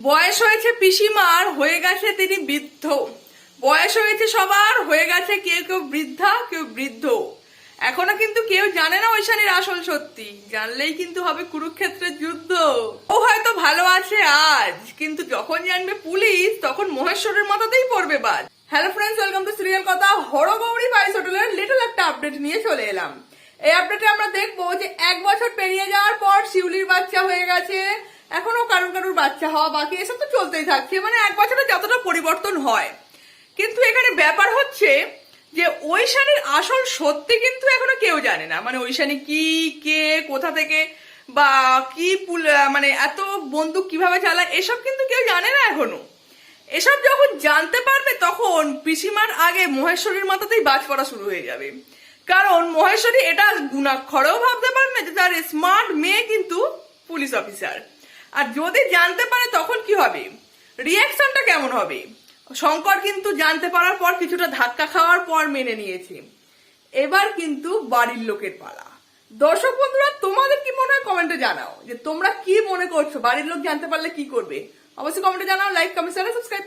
বয়স হয়েছে পিসিমার, হয়ে গেছে তিনি বৃদ্ধ। বয়স হয়েছে সবার, হয়ে গেছে কেউ কেউ বৃদ্ধা, কেউ বৃদ্ধ। এখনও কিন্তু কেউ জানে না ঐশানীর আসল সত্যি। জানলেই কিন্তু হবে কুরুক্ষেত্রের যুদ্ধ। ও হয়তো ভালো আছে আজ, কিন্তু যখন জানবে পুলিশ, তখন মহেশ্বরের মাথাতেই পড়বে বাদ hello friends welcome to serial কথা হরগৌরী বাইস হোটেলের লিটল একটা আপডেট নিয়ে চলে এলাম। এই আপডেটে আমরা দেখব যে এক বছর পেরিয়ে যাওয়ার পর শিউলির বাচ্চা হয়ে গেছে। এখনও কারুর কারুর বাচ্চা হওয়া বাকি, এসব তো চলতেই থাকছে। মানে এক বছরে যতটা পরিবর্তন হয়। কিন্তু এখানে ব্যাপার হচ্ছে যে ঐশানীর আসল সত্যি কিন্তু এখনও কেউ জানে না। মানে ঐশানী কি, কে, কোথা থেকে, বা কি মানে এত বন্দুক কীভাবে চালায়, এসব কিন্তু কেউ জানে না এখনও। এসব যখন জানতে পারবে তখন পিসিমার আগে মহেশ্বরীর মাথাতেই বাজ পড়া শুরু হয়ে যাবে। কারণ মহেশ্বরী এটা গুণাক্ষরেও ভাবতে পারবে যে তার স্মার্ট মেয়ে কিন্তু পুলিশ অফিসার আর যদি জানতে পারে, তখন কি হবে? রিয়াকশনটা কেমন হবে? শঙ্কর কিন্তু জানতে পারার পর কিছুটা ধাক্কা খাওয়ার পর মেনে নিয়েছে। এবার কিন্তু বাড়ির লোকের পালা। দর্শক বন্ধুরা, তোমাদের কি মনে হয় কমেন্টে জানাও যে তোমরা কি মনে করছ? বাড়ির লোক জানতে পারলে কি করবে? অবশ্যই কমেন্টে জানাও লাইক কমেন্ট সাবস্ক্রাইব